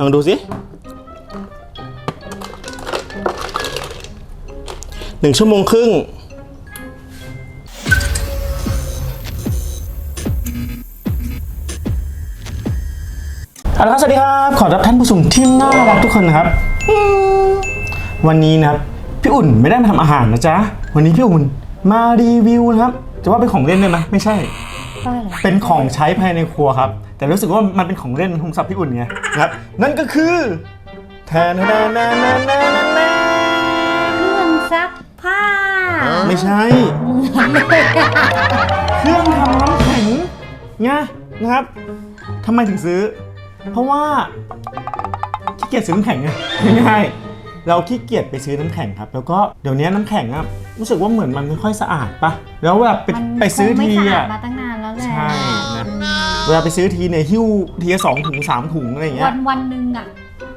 ลองดูสิหนึ่งชั่วโมงครึ่ง เอาละครับ สวัสดีครับ ขอรับท่านผู้ชมที่น่ารักทุกคนนะครับ วันนี้นะครับพี่อุ่นไม่ได้มาทำอาหารนะจ๊ะ วันนี้พี่อุ่นมารีวิวนะครับ จะว่าเป็นของเล่นได้ไหมไม่ใช่ ได้เลยเป็นของใช้ภายในครัวครับ แต่รู้สึกว่ามันเป็นของเล่นของสับพี่อุ่นไงนะครับ นั่นก็คือแทนแทนแทนแทนแทนแทนเครื่องซักผ้าไม่ใช่ เครื่องทำน้ำแข็งไงนะครับทำไมถึงซื้อ เพราะว่าขี้เกียจซื้อน้ำแข็งไงง่ายๆเราขี้เกียจไปซื้อน้ำแข็งครับ แล้วก็เดี๋ยวนี้น้ำแข็งอะรู้สึกว่าเหมือนมันไม่ค่อยสะอาดปะแล้วแบบไปมันไปซื้อคงไม่ทีสะอาอะดมาตั้งนาน แล้วแหละใช่นะเวลาไปซื้อทีเนี่ยหิ้วทีละสองถุงสามถุงอะไรอย่างเงี้วัยนวันหนึ่งอะ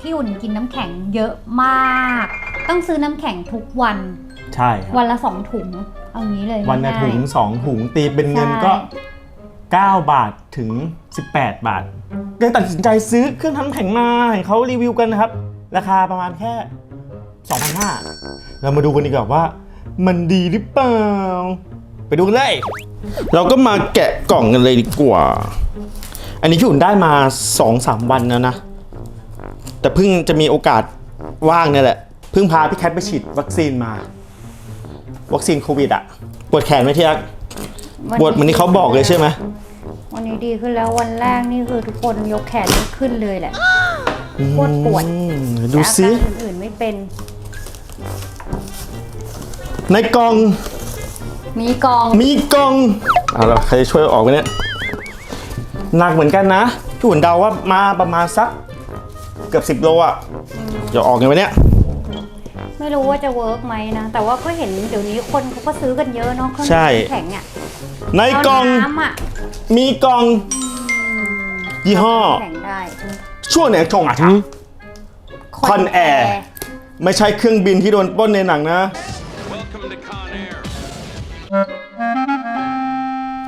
พี่อุ่นกินน้ำแข็งเยอะมาก ต้องซื้อน้ำแข็งทุกวัน ใช่ครับ วันละสองถุง เอางี้เลยวันละง่ายๆถุงสองถุงตีเป็นเงินก็ ใช่ 9 บาทถึง 18 บาทเลยตัดสินใจซื้อเครื่องทำน้ำแข็งมาเห็นเขารีวิวกันนะครับ ราคาประมาณแค่2,500เรามาดูกันดีกว่าว่า มันดีหรือเปล่า ไปดูกันเลย เราก็มาแกะกล่องกันเลยดีกว่า อันนี้พี่อุ่นได้มา2-3วันแล้วนะ แต่เพิ่งจะมีโอกาสว่างเนี่ยแหละ เพิ่งพาพี่แคทไปฉีดวัคซีนมา วัคซีนโควิดอะปวดแขนไหมที่รักปวดเหมือนที่เขาบอกเลยใช่ไหมวันนี้ดีขึ้นแล้ววันแรกนี่คือทุกคนยกแขนไม่ขึ้นเลยแหละโคตรปวดอืมดูซิแต่อาการอื่นๆไม่เป็น ในกล่อง มีกอง มีกล่องเอาละใครจะช่วยออกไหมเนี่ยหนักเหมือนกันนะพี่หุ่นเดาว่ามาประมาณสักเกือบ10โลอะจะออกไงวะเนี่ย ไม่รู้ว่าจะเวิร์กไหมนะ แต่ว่าก็เห็นเดี๋ยวนี้คนเขาก็ซื้อกันเยอะเนาะเครื่องใช่ แข็งอะในกล่องเอาน้ำอะมีกล่องยี่ห้อ แข็งได้ช่วงไหนชงอะครับคอนแอร์ ไม่ใช่เครื่องบินที่โดนปล้นในหนังนะ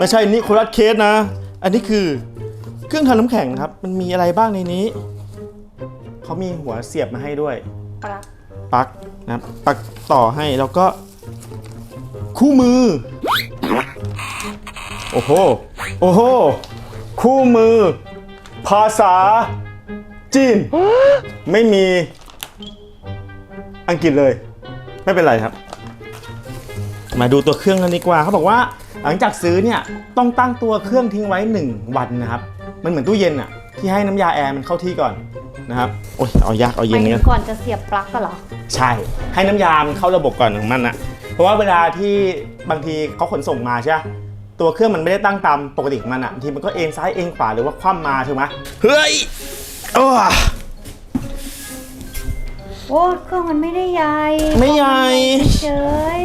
ไม่ใช่นิโคลัสเคสนะ อันนี้คือเครื่องทำน้ำแข็งครับ มันมีอะไรบ้างในนี้ เขามีหัวเสียบมาให้ด้วย ปลั๊กปลั๊กนะครับปลั๊กต่อให้แล้วก็ คู่มือ โอ้โห โอ้โห คู่มือ ภาษา จีน ไม่มี อังกฤษเลย ไม่เป็นไรครับ มาดูตัวเครื่องกันดีกว่าเขาบอกว่า หลังจากซื้อเนี่ยต้องตั้งตัวเครื่องทิ้งไว้ 1 วันนะครับ มันเหมือนตู้เย็นอะที่ให้น้ำยาแอร์มันเข้าที่ก่อนนะครับโอ้ยเอายากเอาไปเย็นถึเนี่ยงก่อนจะเสียบปลั๊กก็เหรอ ใช่ให้น้ำยามันเข้าระบบก่อนของมันนะเพราะว่าเวลาที่บางทีเขาขนส่งมาใช่ปะตัวเครื่องมันไม่ได้ตั้งตามปกติของมันอะบางทีมันก็เอ็นซ้ายเอ็นขวาหรือว่าคว่ำมาใช่ไหมเฮ้ยโอ้โอ้เครื่องมันไม่ได้ใหญ่ไม่ใหญ่ เฉย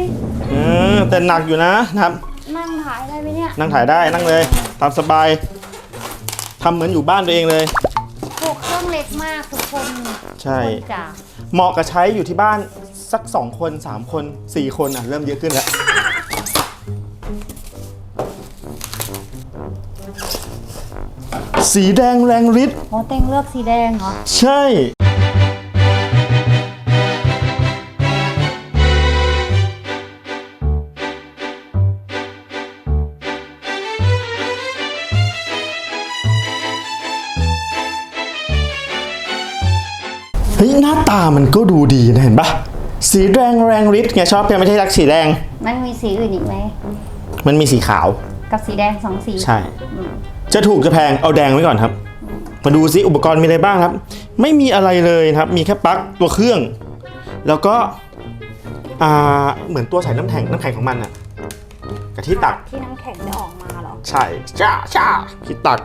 เออแต่หนักอยู่นะนะครับ นั่งถ่ายได้ไหมเนี่ยนั่งถ่ายได้นั่งเลยตามสบายทำเหมือนอยู่บ้านตัวเองเลย โอ้เครื่องเล็กมากทุกคนใช่ คนจ๋าเหมาะกับใช้อยู่ที่บ้านสัก 2 คน 3 คน 4 คนอะ เริ่มเยอะขึ้นแล้ว สีแดงแรงฤทธิ์โมเต็งเลือกสีแดงเหรอ ใช่ ยหน้าตามันก็ดูดีนะเห็นปะสีแดงแรงฤทธิ์ไงชอบแกไม่ใช่รักสีแดง มันมีสีอื่นอีกไหม มันมีสีขาว กับสีแดงสองสีใช่จะถูกจะแพงเอาแดงไว้ก่อนครับ มาดูซิอุปกรณ์มีอะไรบ้างครับ ไม่มีอะไรเลยนะครับ มีแค่ปลั๊กตัวเครื่อง แล้วก็อ่าเหมือนตัวใส่น้ำแข็งน้ำแข็งของมันอะกับที่ตักที่น้ำแข็งจะออกมาเหรอ ใช่จ้าจ้าที่ตัก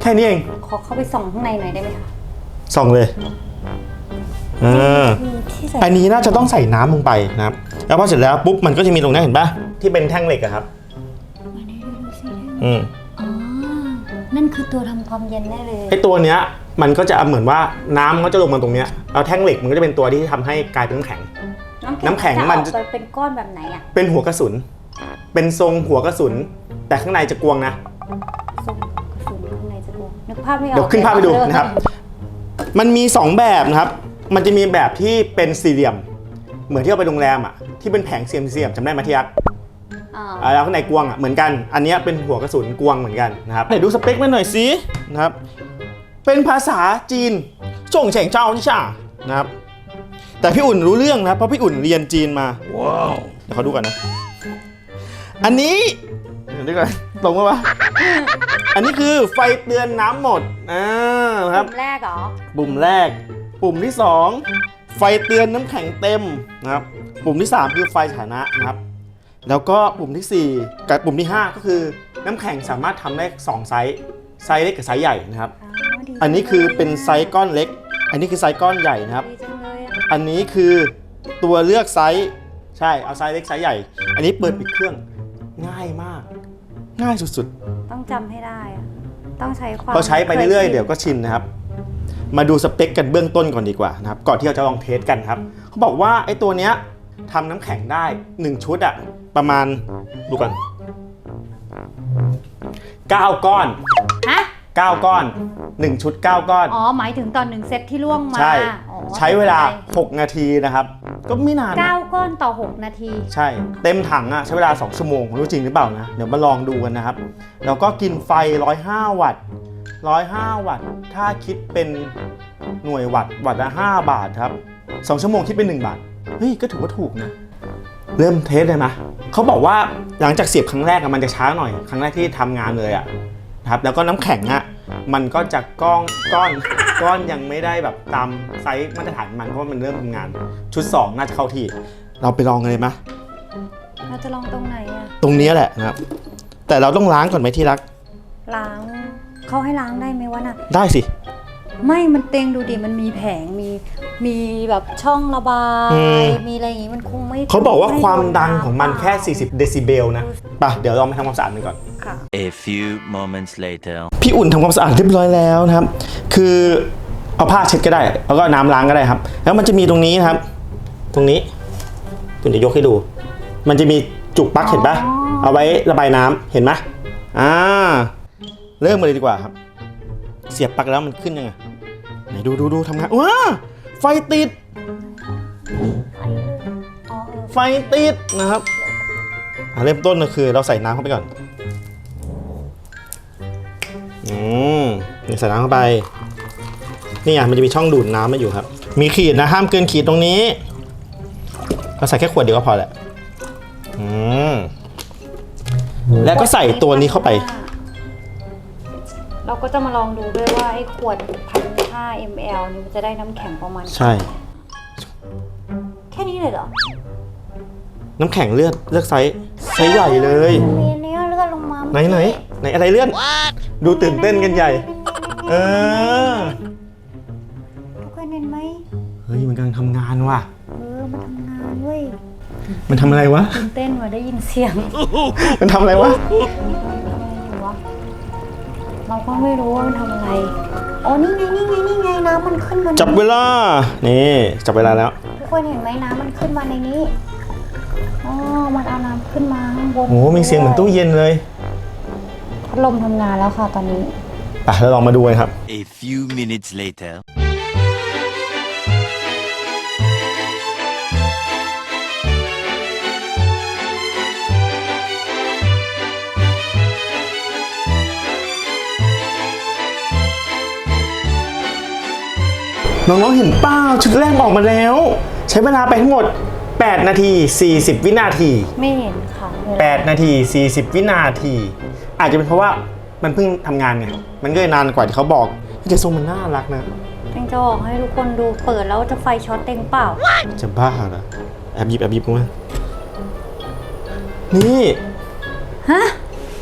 แค่นี้เอง ขอเข้าไปส่องข้างในหน่อยได้ไหมคะ ส่องเลย เออคือที่ใส่อันนี้น่าจะต้องใส่น้ำลงไปนะครับ แล้วพอเสร็จแล้วปุ๊บมันก็จะมีตรงนี้เห็นปะที่เป็นแท่งเหล็กอะครับ มาได้ดูสิอืมอ๋อ นั่นคือตัวทำความเย็นแน่เลย ไอตัวเนี้ยมันก็จะเหมือนว่าน้ำมันก็จะลงมาตรงเนี้ยแล้วแท่งเหล็กมันก็จะเป็นตัวที่ทำให้กลายเป็นน้ำแข็ง น้ำแข็งมัน จะออกไปเป็นก้อนแบบไหนอะเป็นหัวกระสุน เป็นทรงหัวกระสุน แต่ข้างในจะกวงนะ ทรงกระสุนข้างในจะบวกนึกภาพไม่ออกเดี๋ยวขึ้นภาพไปดูนะครับ มันมี 2 แบบนะครับ มันจะมีแบบที่เป็นสี่เหลี่ยม เหมือนที่เราไปโรงแรมอะที่เป็นแผงเสียมๆจำได้ไหมที่รักอ่าอ่าแล้วข้างในกวงอะเหมือนกัน อันเนี้ยเป็นหัวกระสุนกวงเหมือนกันนะครับไหนดูสเปคมันหน่อยสินะครับ เป็นภาษาจีนจงเฉงเจ้านี่ช่านะครับ แต่พี่อุ่นรู้เรื่องนะครับเพราะพี่อุ่นเรียนจีนมา ว้าว เดี๋ยวเขาดูกันนะ อันนี้เดี๋ยวดูก่อนตรงปะวะ อันนี้คือไฟเตือนน้ำหมดอ่าครับกลุ่มแรกเหรอ ปุ่มแรก ปุ่มที่ 2 ไฟเตือนน้ำแข็งเต็มนะครับ ปุ่มที่ 3 คือไฟสถานะนะครับ แล้วก็ปุ่มทีสี่ 4 กับปุ่มที่ 5 ก็คือน้ำแข็งสามารถทำได้2ไซส์ไซส์เล็กกับไซส์ใหญ่นะครับ อ๋อดีอันนี้คือเป็นไซส์ก้อนเล็ก อันนี้คือไซส์ก้อนใหญ่นะครับ ดีจังเลยอะอันนี้คือตัวเลือกไซส์ใช่เอาไซส์เล็กไซส์ใหญ่ อันนี้เปิดปิดเครื่องง่ายมาก ง่ายสุดๆ ต้องจำให้ได้อะต้องใช้ความพอใช้ไปเรื่อยๆคชินเดี๋ยวก็ชินนะครับ มาดูสเปคกันเบื้องต้นก่อนดีกว่านะครับ ก่อนที่เราจะลองเทสกันครับ เขาบอกว่าไอ้ตัวเนี้ยทำน้ำแข็งได้ 1 ชุดอะประมาณดูก่อน9ก้อน ฮะ 9 ก้อน 1 ชุด 9 ก้อน อ๋อ หมายถึงตอนหนึ่งเซตที่ล่วงมาใช่ อ๋อใช้เวลา 6 นาทีนะครับ ก็ไม่นานนะ เก้าก้อนต่อ 6 นาที ใช่ เต็มถังอะใช้เวลา 2 ชั่วโมงไม่รู้จริงหรือเปล่านะ เดี๋ยวมาลองดูกันนะครับ แล้วก็กินไฟ 105 วัตต์ 105 วัตต์ ถ้าคิดเป็นหน่วยวัตต์วัตต์ละ 5 บาทครับ 2 ชั่วโมงคิดเป็น 1 บาท เฮ้ย ก็ถือว่าถูกนะ เริ่มเทสเลยนะเขาบอกว่าหลังจากเสียบครั้งแรกอะมันจะช้าหน่อย ครั้งแรกที่ทำงานเลยอะนะ ครับแล้วก็น้ำแข็งอะมันก็จะก้อนก้อนก้อนยังไม่ได้แบบตามไซส์มาตรฐานมันเพราะว่ามันเริ่มทำงาน ชุด 2 น่าจะเข้าที่ เราไปลองกันเลยไหมเราจะลองตรงไหนอะตรงนี้แหละนะครับ แต่เราต้องล้างก่อนไหมที่รัก ล้างเขาให้ล้างได้ไหมวะน่ะได้สิ ไม่มันเต็งดูดิมันมีแผงมีมีแบบช่องระบาอืยมมีอะไรอย่างงี้มันคงไม่เขาบอกว่าไความดังของมันเปล่าแค่ 40 เดซิเบลนะไปะเดี๋ยวเราไปทำความสะอาดมันก่อนค่ะ A few moments later. พี่อุ่นทำความสะอาดเรียบร้อยแล้วนะครับ คือเอาผ้าเช็ดก็ได้ แล้วก็น้ำล้างก็ได้ครับ แล้วมันจะมีตรงนี้นะครับ ตรงนี้คุณจะยกให้ดู มันจะมีจุกปลั๊กเห็นปะอ๋อเอาไว้ระบายน้ำเห็นไหมอ่า เริ่มมาเลยดีกว่าครับ เสียบปลั๊กแล้วมันขึ้นยังไง ไหนดูดูดูทำงานว้าไฟติด ไฟติดนะครับอะเริ่มต้นก็คือเราใส่น้ำเข้าไปก่อน อืมนี่ใส่น้ำเข้าไป นี่อะมันจะมีช่องดูดน้ำมาอยู่ครับ มีขีดนะห้ามเกินขีดตรงนี้ เราใส่แค่ขวดเดียวก็พอแหละ อืม แล้วก็ใส่ตัวนี้เข้าไป เราก็จะมาลองดูด้วยว่าไอ้ขวดพัน ห้า ml นี่มันจะได้น้ำแข็งประมาณ ใช่ แค่นี้เลยเหรอน้ำแข็งเลือดเลือกไซส์ไซส์ใหญ่เลย มีอันเนี้ยเลื่อนลงมาไหนไหนไหนอะไรเลื่อน ดูตื่นเต้นกันใหญ่ เออ ทุกคนเห็นไหมเฮ้ยมันกำลังทำงานว่ะ เออมันทำงานเว้ยมันทำอะไรวะ ตื่นเต้นว่ะได้ยินเสียงมันทำอะไรวะทำอะไรอยู่วะเราก็ไม่รู้ว่ามันทำอะไร อ๋อนี่ไงนี่ไงนี่ไงน้ำมันขึ้นมาจับเวลา นี่จับเวลาแล้ว ทุกคนเห็นไหมน้ำมันขึ้นมาในนี้อ๋อมันเอาน้ำขึ้นมาข้างบนโอ้มีเสียงเหมือนตู้เย็นเลยพัดลมทำงานแล้วค่ะตอนนี้ ไปเราลองมาดูกันครับ A few minutes later. น้องๆเห็นเป้าชุดแรกออกมาแล้ว ใช้เวลาไปทั้งหมด 8 นาที 40 วินาที ไม่เห็นค่ะเวลา8นาที 40 วินาที อาจจะเป็นเพราะว่ามันเพิ่งทำงานไงมันก็เลยนานกว่าที่เขาบอกแต่ทรงมันน่ารักนะเต็งจะบอกให้ทุกคนดูเปิดแล้วจะไฟช็อตเต็งเปล่า จะบ้าเหรอแอบหยิบแอบหยิบมานี่ ฮะ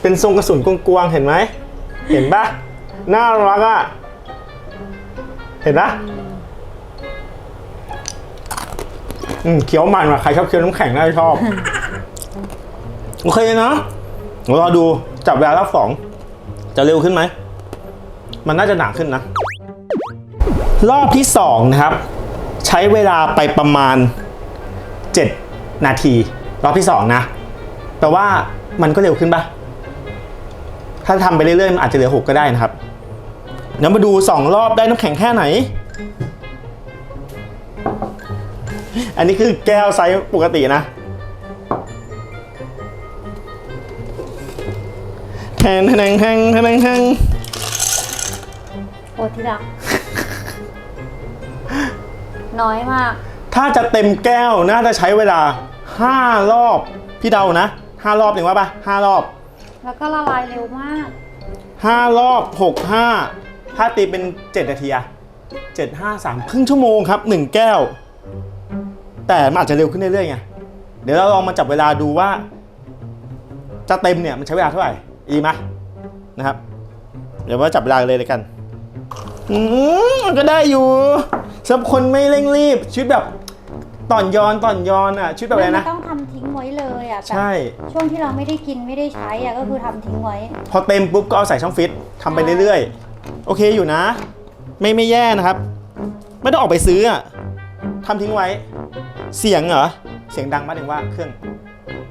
เป็นทรงกระสุนกวางๆเห็นไหม เห็นปะน่ารักอะ เห็นปะ อืมเคี้ยวมันว่ะใครชอบเคี้ยวน้ำแข็งน่าจะชอบ โอเคนะเดี๋ยวรอดูจับเวลารอบสอง จะเร็วขึ้นไหม มันน่าจะหนาขึ้นนะ รอบที่สองนะครับ ใช้เวลาไปประมาณ 7 นาที รอบที่สองนะแปลว่ามันก็เร็วขึ้นปะถ้าทำไปเรื่อยๆมันอาจจะเหลือ6ก็ได้นะครับเดี๋ยวมาดู2รอบได้น้ำแข็งแค่ไหน อันนี้คือแก้วไซส์ปกตินะ แทงแทงแทงแทงแทงโอ้ที่รัก น้อยมาก ถ้าจะเต็มแก้วน่าจะใช้เวลา 5 รอบ พี่เดานะ 5 รอบถึงว่าปะ5รอบ แล้วก็ละลายเร็วมาก 5 รอบ 6 5 ถ้าตีเป็น 7 นาทีอะ7 5 3 ครึ่งชั่วโมงครับ 1 แก้ว แต่มันอาจจะเร็วขึ้นเรื่อยๆไงเดี๋ยวเราลองมาจับเวลาดูว่า จะเต็มเนี่ยมันใช้เวลาเท่าไหร่อีไหมนะครับ เดี๋ยวว่าจับเวลาเลยเลยกัน อืมมันก็ได้อยู่สำหรับคนไม่เร่งรีบชีวิตแบบต่อนยอนต่อนยอนอะชีวิตแบบอะไรมันะ ต้องทำทิ้งไว้เลยอะแบบใช่ ช่วงที่เราไม่ได้กินไม่ได้ใช้อะก็คือทำทิ้งไว้ พอเต็มปุ๊บก็เอาใส่ช่องฟิตทำไปเรื่อยๆ โอเคอยู่นะ ไม่ไม่แย่นะครับ ไม่ต้องออกไปซื้ออะทำทิ้งไว้ เสียงเหรอ เสียงดังมากถึงว่าเครื่อง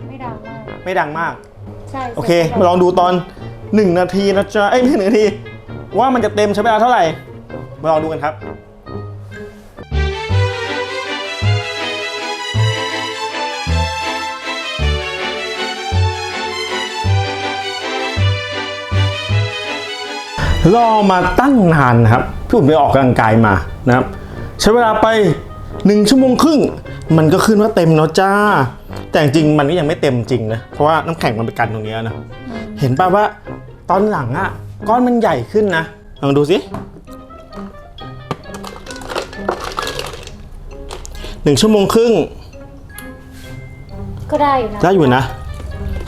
ไม่ดังมาก ไม่ดังมาก ใช่โอเค มาลองดูตอน 1 นาทีนะจ๊ะ เอ้ยไม่ถึงหนึ่งนาที ว่ามันจะเต็มใช้เวลาเท่าไหร่ มาลองดูกันครับรอมาตั้งนานนะครับพี่ผมไปออกกำลังกายมานะครับ ใช้เวลาไป 1 ชั่วโมงครึ่ง มันก็ขึ้นว่าเต็มแล้วจ้า แต่จริงๆมันก็ยังไม่เต็มจริงนะ เพราะว่าน้ำแข็งมันไปกันตรงเนี้ยนะ เห็นป่ะว่าตอนหลังอะก้อนมันใหญ่ขึ้นนะ ลองดูสิหนึ่งชั่วโมงครึ่ง ก็ได้อยู่นะ ได้อยู่นะ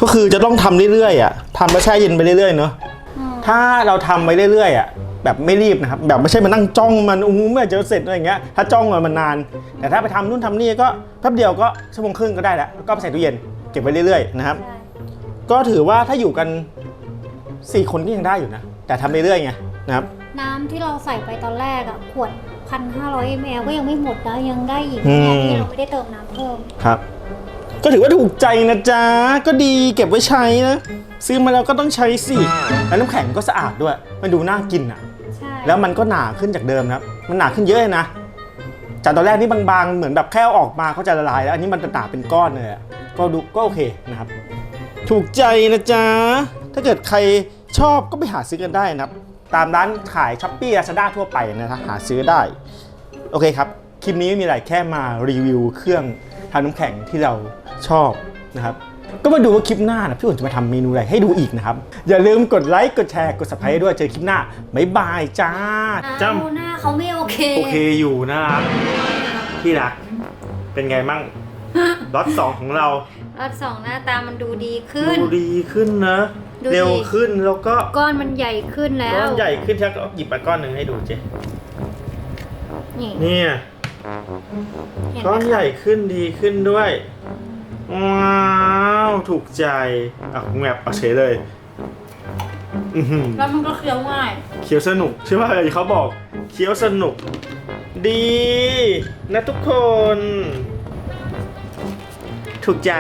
ก็คือจะต้องทำเรื่อยๆอะทำแล้วแช่เย็นไปเรื่อยๆเนาะอืมถ้าเราทำไปเรื่อยๆอะ แบบไม่รีบนะครับ แบบไม่ใช่มานั่งจ้องมันอู้เมื่อจะเสร็จอะไรอย่างเงี้ยถ้าจ้องมันมันนาน แต่ถ้าไปทำนู่นทำนี่ก็แป๊บเดียวก็ชั่วโมงครึ่งก็ได้แล้วแล้วก็ไปใส่ตู้เย็นเก็บไว้เรื่อยๆนะครับใช่ก็ถือว่าถ้าอยู่กัน 4 คนก็ยังได้อยู่นะ แต่ทำเรื่อยๆไงนะครับ น้ำที่เราใส่ไปตอนแรกอะขวดพันห้าร้อยมลก็ยังไม่หมดนะยังได้อีกอืมเนี่ยที่เราไม่ได้เติมน้ำเพิ่มครับ ก็ถือว่าถูกใจนะจ๊ะก็ดีเก็บไว้ใช้นะซื้อมาแล้วก็ต้องใช้สิแล้วน้ำแข็งก็สะอาดด้วย มันดูน่ากินอะใช่ แล้วมันก็หนาขึ้นจากเดิมนะครับมันหนาขึ้นเยอะเลยนะจากตอนแรกนี่บางๆ เหมือนแบบแค่ออกมาเขาจะละลายแล้วอันนี้มันจะหนาเป็นก้อนเลยก็ดูก็โอเคนะครับ ถูกใจนะจ๊ะถ้าเกิดใครชอบก็ไปหาซื้อกันได้นะครับ ตามร้านขายช้อปปี้ลาซาด้าทั่วไปนะครับหาซื้อได้ โอเคครับ คลิปนี้ไม่มีอะไรแค่มารีวิวเครื่องทำน้ำแข็งที่เราชอบนะครับ ก็มาดูว่าคลิปหน้านะพี่อุ่นจะมาทำเมนูอะไรให้ดูอีกนะครับ อย่าลืมกดไลค์ กดแชร์ กด subscribe ด้วย เจอคลิปหน้า บ๊ายบายจ้าอ้าวหน้าเขาไม่โอเค โอเคอยู่นะครับพี่รัก เป็นไงมั่งล็อตสองของเรารอบสองหน้าตามันดูดีขึ้น ดูดีขึ้นนะ ดูดี เร็วขึ้นแล้วก็ก้อนมันใหญ่ขึ้นแล้ก้วอนใหญ่ขึ้นชักหยิบมาก้อนหนึ่งให้ดูเจ๊นี่เนี่ยเห็นไหมก้อนใหญ่ขึ้นดีขึ้นด้วย ว้าวถูกใจอะแมบเอาเฉยเลยอือหือแล้วมันก็เคี้ยวง่าย เคี้ยวสนุกใช่ไหมเขาบอกเคี้ยวสนุก ดี นะทุกคน ถูกใจ